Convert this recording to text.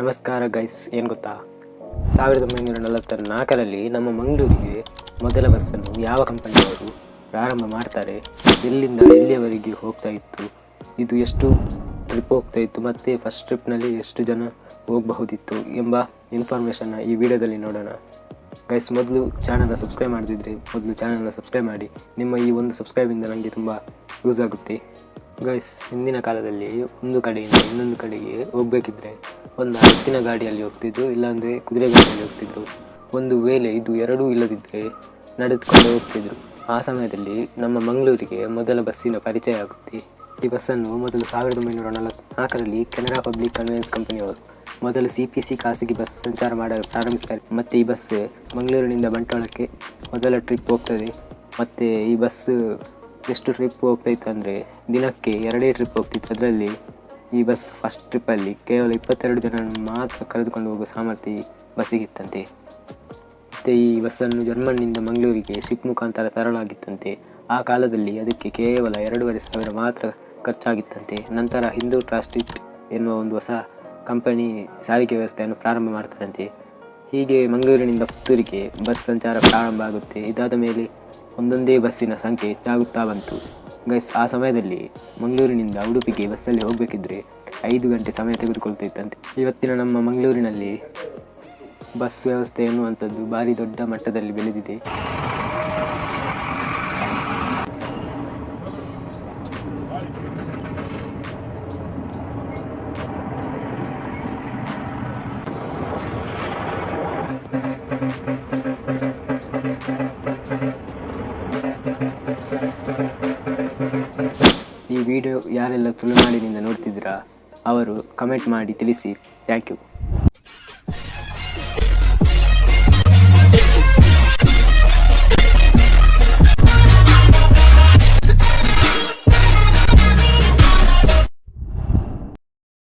ನಮಸ್ಕಾರ ಗೈಸ್ ಏನು ಗೊತ್ತಾ? ಸಾವಿರದ ಒಂಬೈನೂರ ನಲವತ್ತ ನಾಲ್ಕರಲ್ಲಿ ನಮ್ಮ ಮಂಗಳೂರಿಗೆ ಮೊದಲ ಬಸ್ಸನ್ನು ಯಾವ ಕಂಪನಿಯವರು ಪ್ರಾರಂಭ ಮಾಡ್ತಾರೆ, ಎಲ್ಲಿಂದ ಎಲ್ಲಿಯವರೆಗೆ ಹೋಗ್ತಾ ಇತ್ತು, ಇದು ಎಷ್ಟು ಟ್ರಿಪ್ ಹೋಗ್ತಾ ಇತ್ತು, ಮತ್ತು ಫಸ್ಟ್ ಟ್ರಿಪ್ನಲ್ಲಿ ಎಷ್ಟು ಜನ ಹೋಗಬಹುದಿತ್ತು ಎಂಬ ಇನ್ಫಾರ್ಮೇಷನ್ನ ಈ ವಿಡಿಯೋದಲ್ಲಿ ನೋಡೋಣ. ಗೈಸ್ ಮೊದಲು ಚಾನಲ್ನ ಸಬ್ಸ್ಕ್ರೈಬ್ ಮಾಡದಿದ್ದರೆ ಮೊದಲು ಚಾನಲ್ನ ಸಬ್ಸ್ಕ್ರೈಬ್ ಮಾಡಿ. ನಿಮ್ಮ ಈ ಒಂದು ಸಬ್ಸ್ಕ್ರೈಬಿಂದ ನನಗೆ ತುಂಬ ಯೂಸ್ ಆಗುತ್ತೆ. ಗೈಸ್ ಹಿಂದಿನ ಕಾಲದಲ್ಲಿ ಒಂದು ಕಡೆಯಿಂದ ಇನ್ನೊಂದು ಕಡೆಗೆ ಹೋಗಬೇಕಿದ್ರೆ ಒಂದು ಹತ್ತಿನ ಗಾಡಿಯಲ್ಲಿ ಹೋಗ್ತಿದ್ರು, ಇಲ್ಲಾಂದರೆ ಕುದುರೆ ಗಾಡಿಯಲ್ಲಿ ಹೋಗ್ತಿದ್ರು. ಒಂದು ವೇಳೆ ಇದು ಎರಡೂ ಇಲ್ಲದಿದ್ದರೆ ನಡೆದುಕೊಂಡು ಹೋಗ್ತಿದ್ರು. ಆ ಸಮಯದಲ್ಲಿ ನಮ್ಮ ಮಂಗಳೂರಿಗೆ ಮೊದಲ ಬಸ್ಸಿನ ಪರಿಚಯ ಆಗುತ್ತೆ. ಈ ಬಸ್ಸನ್ನು ಮೊದಲು ಸಾವಿರದ ಒಂಬೈನೂರ ನಲವತ್ನಾಲ್ಕರಲ್ಲಿ ಕೆನರಾ ಪಬ್ಲಿಕ್ ಕನ್ವೆನ್ಸ್ ಕಂಪನಿಯವರು ಮೊದಲು ಸಿ ಪಿ ಸಿ ಖಾಸಗಿ ಬಸ್ ಸಂಚಾರ ಮಾಡಲು ಪ್ರಾರಂಭಿಸ್ತಾರೆ. ಮತ್ತು ಈ ಬಸ್ ಮಂಗಳೂರಿನಿಂದ ಬಂಟ್ವಾಳಕ್ಕೆ ಮೊದಲ ಟ್ರಿಪ್ ಹೋಗ್ತದೆ. ಮತ್ತು ಈ ಬಸ್ ಎಷ್ಟು ಟ್ರಿಪ್ ಹೋಗ್ತಾಯಿತ್ತು ಅಂದರೆ ದಿನಕ್ಕೆ ಎರಡೇ ಟ್ರಿಪ್ ಹೋಗ್ತಿತ್ತು. ಅದರಲ್ಲಿ ಈ ಬಸ್ ಫಸ್ಟ್ ಟ್ರಿಪ್ಪಲ್ಲಿ ಕೇವಲ ಇಪ್ಪತ್ತೆರಡು ಜನ ಮಾತ್ರ ಕರೆದುಕೊಂಡು ಹೋಗುವ ಸಾಮರ್ಥ್ಯ ಈ ಬಸ್ಸಿಗಿತ್ತಂತೆ ಮತ್ತು ಈ ಬಸ್ಸನ್ನು ಜರ್ಮನ್ನಿಂದ ಮಂಗಳೂರಿಗೆ ಶಿಪ್ ಮುಖಾಂತರ ತರಲಾಗಿತ್ತಂತೆ. ಆ ಕಾಲದಲ್ಲಿ ಅದಕ್ಕೆ ಕೇವಲ ಎರಡೂವರೆ ಸಾವಿರ ಮಾತ್ರ ಖರ್ಚಾಗಿತ್ತಂತೆ. ನಂತರ ಹಿಂದೂ ಟ್ರಾಸ್ಟಿಕ್ ಎನ್ನುವ ಒಂದು ಹೊಸ ಕಂಪನಿ ಸಾರಿಗೆ ವ್ಯವಸ್ಥೆಯನ್ನು ಪ್ರಾರಂಭ ಮಾಡ್ತಾರಂತೆ ಹೀಗೆ ಮಂಗಳೂರಿನಿಂದ ಪುತ್ತೂರಿಗೆ ಬಸ್ ಸಂಚಾರ ಪ್ರಾರಂಭ ಆಗುತ್ತೆ. ಇದಾದ ಮೇಲೆ ಒಂದೊಂದೇ ಬಸ್ಸಿನ ಸಂಖ್ಯೆ ಹೆಚ್ಚಾಗುತ್ತಾ ಬಂತು. ಗೈಸ್, ಆ ಸಮಯದಲ್ಲಿ ಮಂಗಳೂರಿನಿಂದ ಉಡುಪಿಗೆ ಬಸ್ಸಲ್ಲಿ ಹೋಗಬೇಕಿದ್ರೆ ಐದು ಗಂಟೆ ಸಮಯ ತೆಗೆದುಕೊಳ್ತಿತ್ತಂತೆ. ಇವತ್ತಿನ ನಮ್ಮ ಮಂಗಳೂರಿನಲ್ಲಿ ಬಸ್ ವ್ಯವಸ್ಥೆ ಎನ್ನುವಂಥದ್ದು ಭಾರಿ ದೊಡ್ಡ ಮಟ್ಟದಲ್ಲಿ ಬೆಳೆದಿದೆ. ಈ ವಿಡಿಯೋ ಯಾರೆಲ್ಲ ತುಳುನಾಡಿನಿಂದ ನೋಡ್ತಿದ್ದೀರಾ ಅವರು ಕಮೆಂಟ್ ಮಾಡಿ ತಿಳಿಸಿ. Thank you